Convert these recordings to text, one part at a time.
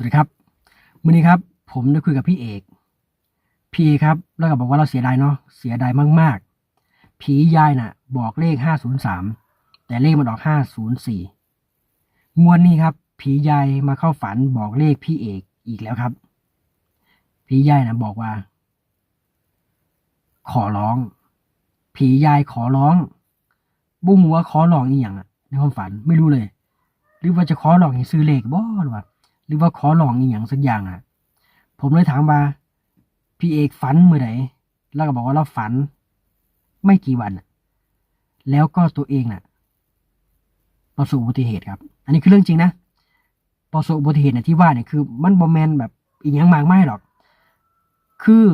วัสดีครับวันนี้ครับ ผมได้คุยกับพี่เอก พี่เอกครับ แล้วก็บอกว่าเราเสียดายเนาะเสียดายมาก ๆ ผียายน่ะ บอกเลขห้าศูนย์สามแต่เลขมันออกห้าศูนย์สี่งวดนี้ครับ ผียายมาเข้าฝันบอกเลขพี่เอกอีกแล้วครับ ผียายน่ะบอกว่า ขอร้อง ผียายขอร้อง บุ้งว่าขอร้องอีกอย่างอะในความฝันไม่รู้เลย หรือว่าจะขอร้องให้ซื้อเลขบ่หรือว่า หรือว่าขอร้องอีกอย่างสักอย่างอะ ผมเลยถามว่าพี่เอกฝันเมื่อไหร่แล้วก็บอกว่าเราฝัน ไม่กี่วัน แล้วก็ตัวเองน่ะ ประสบอุบัติเหตุครับ อันนี้คือเรื่องจริงนะประสบอุบัติเหตุเนี่ยที่ว่าเนี่ยคือ มันบอแมนแบบอีกอย่างมากไม่หรอก คือ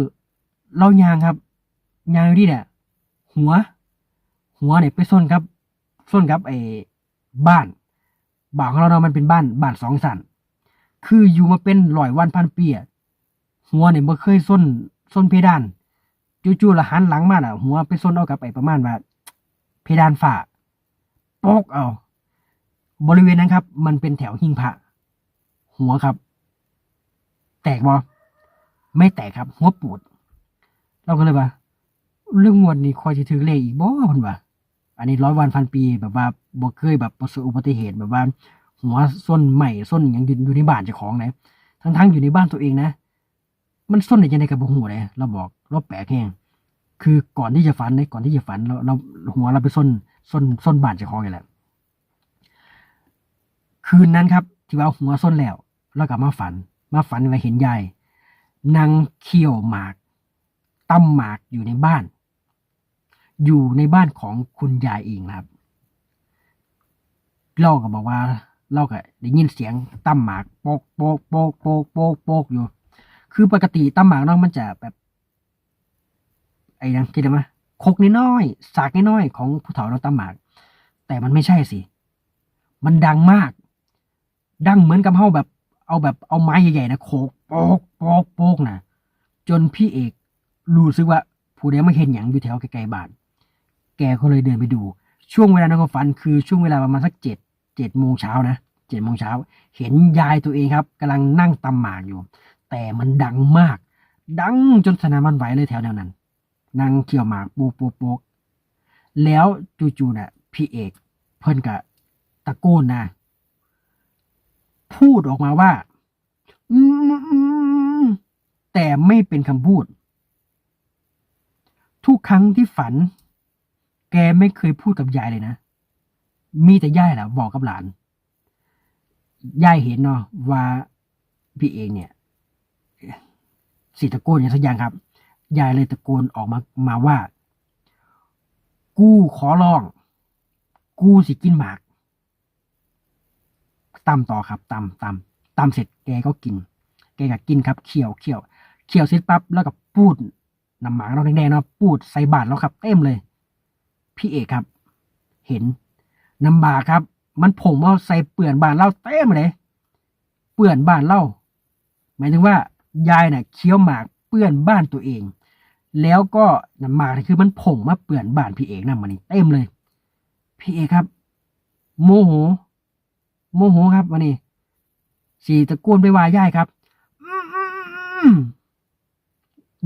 เรายางครับยางอยู่ที่เนี่ยหัว หัวเนี่ยไปส้นครับส้นครับไอ้บ้านบ้านของเราเนาะมันเป็นบ้านบ้านสองสัน คืออยู่มาเป็นร้อยวันพันปีอะหัวเนี่ยบ่เคยส้นส้นเพดานจู่ๆละหันหลังมาล่ะ หัวไปส้นเอากับไอ้ประมาณว่าเพดานฝ้าโปกเอา บริเวณนั้นครับ มันเป็นแถวหิ้งพระหัวครับ แตกบ่ไม่แตกครับ หัวปูด เราก็เลยว่าเรื่องงวดนี้คอยจะถือเลขอีกบ่เพิ่นว่าอันนี้ร้อยวันพันปีแบบว่าบ่เคยแบบประสบอุบัติเหตุแบบว่า หัวส้นใหม่ส้นหยังอยู่ในบ้านเจ้าของนะทั้งทั้งๆอยู่ในบ้านตัวเองนะ มันส้นในยังไงกับหัวเลยเราบอกเราแปลกแห้งคือก่อนที่จะฝันเลยก่อนที่จะฝันเราเราหัวเราไปส้นส้นส้นบ้านเจ้าของอย่างแหละคืนนั้นครับ ที่ว่าหัวส้นแล้วแล้วกลับมาฝัน มาฝันว่าเห็นยายนางเคี่ยวหมากตั้มหมากอยู่ในบ้าน อยู่ในบ้านของคุณยายเองครับเราก็บอกว่า เราก็ได้ยินเสียงตั้มหมากโปกโปกโปกโปกโปกโปกอยู่ คือปกติตั้มหมากเนาะมันจะแบบ ไอ้นั่นคิดได้ไหมคกน้อยๆสากน้อยๆของผู้เฒ่าเราตั้มหมาก แต่มันไม่ใช่สิ มันดังมาก ดังเหมือนกับเฮาแบบ เอาแบบเอาไม้ใหญ่ๆนะโขกโปกโปกโปกนะจนพี่เอกรู้สึกว่า ผู้ใดมาเห็นหยังอยู่แถวไกลๆบ้าน แกก็เลยเดินไปดู ช่วงเวลาในความฝันคือช่วงเวลาประมาณสักเจ็ดเจ็ดโมงเช้านะ เจ็ดโมงเช้า เห็นยายตัวเองครับกำลังนั่งตำหมากอยู่ แต่มันดังมาก ดังจนสนามมันไหวเลยแถวแนวนั้นนั่งเคี่ยวหมากโปกโปกโปกแล้วจู่ๆน่ะพี่เอก เพิ่นกะตะโกนนะพูดออกมาว่าอืแต่ไม่เป็นคำพูด ทุกครั้งที่ฝัน แกไม่เคยพูดกับยายเลยนะ มีแต่ยายแหละบอกกับหลาน ยายเห็นเนาะว่าพี่เองเนี่ยสิตะโกนอย่างสักอย่างครับ ยายเลยตะโกนออกมามาว่า กูขอร้อง กูสิกินหมากตำต่อครับตำตำตำเสร็จแกก็กิน แกก็กินครับเคี่ยวเคี่ยวเคี่ยวเสร็จปั๊บแล้วก็ปูดน้ำหมากเราแดงๆเนาะปูดใส่บาตรแล้วครับ เต็มเลย พี่เอกครับ เห็นน้ำบาครับ มันผงว่าใส่เปื่อนบานเล่าเต็มเลยเปื่อนบ้านเล่าหมายถึงว่ายายน่ะเคี้ยวหมากเปื่อนบ้านตัวเอง แล้วก็นำหมากคือมันผงมาเปื่อนบ้านพี่เอกนะมันนี่เต็มเลย พี่เอกครับ โมโห โมโหครับวันนี้สีตะโกนไปว่ายายครับ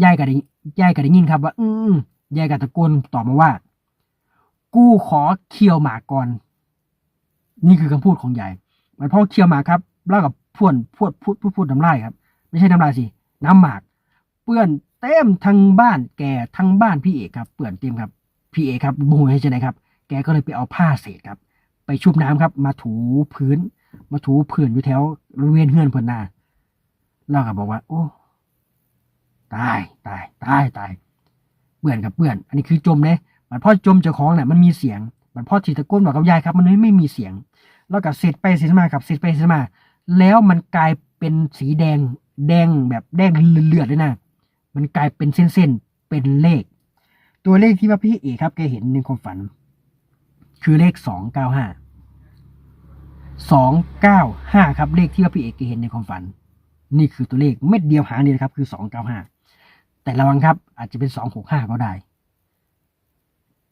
ยายก็ได้ยายก็ได้ยินครับ ว่า อืยายก็ตะโกนตอบมาว่า กูขอเคี่ยวหมากก่อน นี่คือคำพูดของยายมันพ่อเคี่ยวหมากครับแล้วกับพ่วนพูดพูดพูดพูดน้ำลายครับ ไม่ใช่น้ำลายสิน้ำหมาก เปื้อนเต็มทั้งบ้านแกทั้งบ้านพี่เอกครับ เปื้อนเต็มครับพี่เอกครับโมโหให้ไหนครับ แกก็เลยไปเอาผ้าเศษครับ ไปชุบน้ำครับ มาถูพื้น มาถูพื้นอยู่แถวบริเวณเฮือนเพิ่นนาแล้วก็บอกว่า โอ้ตายตายตายตายเปื่อนกับเปื่อน อันนี้คือจมเลยมันพ่อจมเจ้าของเนี่ยมันมีเสียงมันพ่อถีตะโกนบอกกับยายครับ มันไม่ไม่มีเสียง แล้วก็เสร็จไปเสร็จมาครับเสร็จไปเสร็จมา แล้วมันกลายเป็นสีแดงแดงแบบแดงเลือดเลยนะ มันกลายเป็นเส้นๆเป็นเลข ตัวเลขที่ว่าพี่เอกครับแกเห็นในความฝัน คือเลขสองเก้าห้าสองเก้าห้าครับเลขที่ว่าพี่เอกแกเห็นในความฝัน นี่คือตัวเลขเม็ดเดียวหางเดียวครับคือสองเก้าห้าแต่ระวังครับ อาจจะเป็นสองหกห้าก็ได้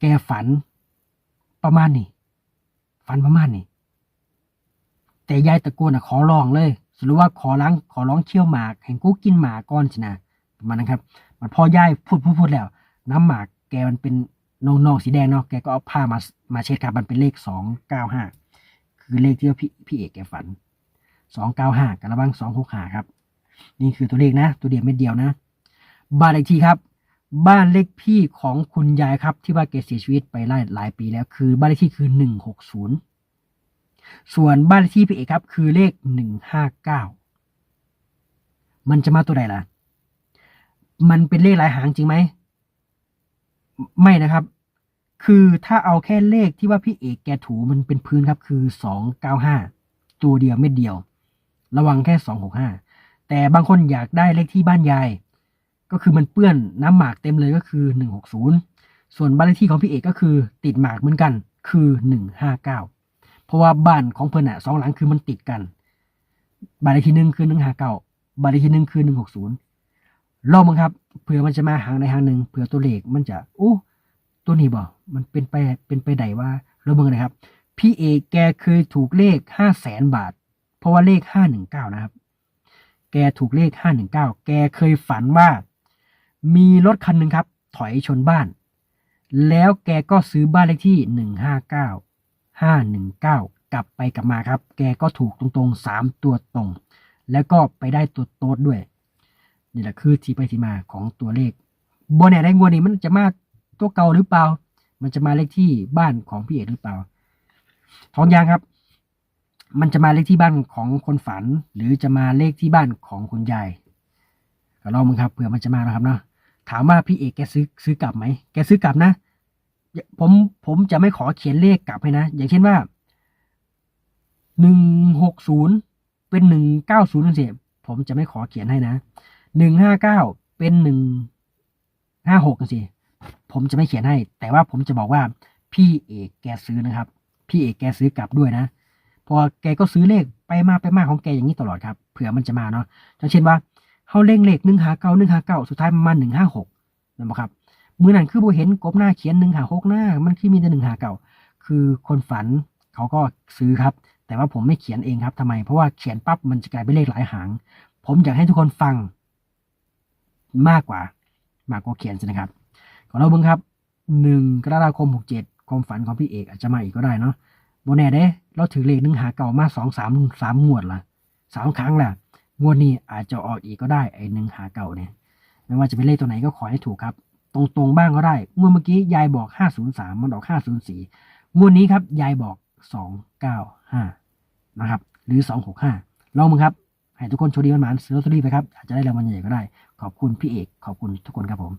แกฝันประมาณนี้ฝันประมาณนี้ แต่ยายตะโกนอะขอร้องเลยสรุปว่าขอล้างขอร้องเคี่ยวหมากเห็นกูกินหมาก้อนสินะประมาณนั้นครับ มันพอย่ายพูดพูดพูดแล้ว น้ำหมากแกมันเป็นนองนองสีแดงเนาะแกก็เอาผ้ามามาเช็ดครับมันเป็นเลขสองเก้าห้าคือเลขที่พี่พี่เอกแกฝันสองเก้าห้ากับระวังสองหกห้าครับ นี่คือตัวเลขนะ ตัวเดียวเม็ดเดียวนะ บ้านเลขที่ครับ บ้านเลขพี่ของคุณยายครับที่ว่าแกเสียชีวิตไปหลายหลายปีแล้ว คือบ้านเลขที่คือหนึ่งหกศูนย์ ส่วนบ้านที่พี่เอกครับ คือเลขหนึ่งห้าเก้ามันจะมาตัวใดล่ะ มันเป็นเลขหลายหางจริงไหม ไม่นะครับ คือถ้าเอาแค่เลขที่ว่าพี่เอกแกถูมันเป็นพื้นครับ คือสองเก้าห้าตัวเดียวเม็ดเดียว ระวังแค่สองหกห้าแต่บางคนอยากได้เลขที่บ้านยาย ก็คือมันเปื้อนน้ำหมากเต็มเลยก็คือหนึ่งหกศูนย์ส่วนบ้านเลขที่ของพี่เอกก็คือ ติดหมากเหมือนกัน คือหนึ่งห้าเก้า เพราะว่าบ้านของเพิ่นอะสองหลังคือมันติดกันบ้านเลขที่หนึ่งคือหนึ่งห้าเก้าบ้านเลขที่หนึ่งคือหนึ่งหกศูนย์ลองมั้งครับเผื่อมันจะมาหางใดหางหนึ่งเผื่อตัวเลขมันจะโอ้ตัวนี้บ่มันเป็นไปเป็นไปไดว่าเราเบิ่งนะครับ พี่เอกแกเคยถูกเลขห้าแสนบาท เพราะว่าเลขห้าหนึ่งเก้านะครับ แกถูกเลขห้าหนึ่งเก้าแกเคยฝันว่า มีรถคันหนึ่งครับ ถอยชนบ้าน แล้วแกก็ซื้อบ้านเลขที่หนึ่งห้าเก้า ห้าหนึ่งเก้ากลับไปกลับมาครับ แกก็ถูกตรงๆสามตัวตรง แล้วก็ไปได้ตัวโต๊ดด้วย นี่แหละคือที่ไปที่มาของตัวเลขบนไหนได้งวดนี้มันจะมาตัวเก่าหรือเปล่า มันจะมาเลขที่บ้านของพี่เอกหรือเปล่าท้องยางครับ มันจะมาเลขที่บ้านของคนฝัน หรือจะมาเลขที่บ้านของคุณยายก็ลองมึงครับเผื่อมันจะมานะครับเนาะถามว่าพี่เอกแกซื้อซื้อกลับไหมแกซื้อกลับนะ ผมผมจะไม่ขอเขียนเลขกลับให้นะ อย่างเช่นว่าหนึ่งหกศูนย์เป็นหนึ่งเก้าศูนย์สิผมจะไม่ขอเขียนให้นะหนึ่งห้าเก้าเป็นหนึ่งห้าหกสิผมจะไม่เขียนให้ แต่ว่าผมจะบอกว่าพี่เอกแกซื้อนะครับ พี่เอกแกซื้อกลับด้วยนะ พอแกก็ซื้อเลขไปมาไปมาของแกอย่างนี้ตลอดครับ เผื่อมันจะมาเนาะอย่างเช่นว่าเขาเล่งเลขหนึ่งหาเก้าหนึ่งหาเก้าสุดท้ายมันมาหนึ่งห้าหกนั่นบอครับ มือนั้นคือโบเห็นกบหน้าเขียนหนึ่งหาหกหน้า มันคือมีแต่หนึ่งหาเก้าคือคนฝันเขาก็ซื้อครับ แต่ว่าผมไม่เขียนเองครับทำไม เพราะว่าเขียนปั๊บมันจะกลายเป็นเลขหลายหาง ผมอยากให้ทุกคนฟัง มากกว่า มากกว่าเขียนใช่ไหมครับขอเราเบิ่งครับหนึ่งกรกฎาคมหกเจ็ดความฝันของพี่เอกอาจจะมาอีกก็ได้เนาะโบแน่เด้ เราถือเลขหนึ่งหาเก่ามาสองสามสามงวดละสามครั้งละงวดนี้อาจจะออกอีกก็ได้ไอ้หนึ่งหาเก่าเนี่ยไม่ว่าจะเป็นเลขตัวไหนก็ขอให้ถูกครับ ตรงๆบ้างก็ได้ งวดเมื่อกี้ยายบอก 503 มันออก 504 งวดนี้ครับ ยายบอก 295 นะครับ หรือ 265 ลองมึงครับ ให้ทุกคนโชคดีมันหมานซื้อลอตเตอรี่ไปครับ อาจจะได้รางวัลใหญ่ก็ได้ ขอบคุณพี่เอก ขอบคุณทุกคนครับผม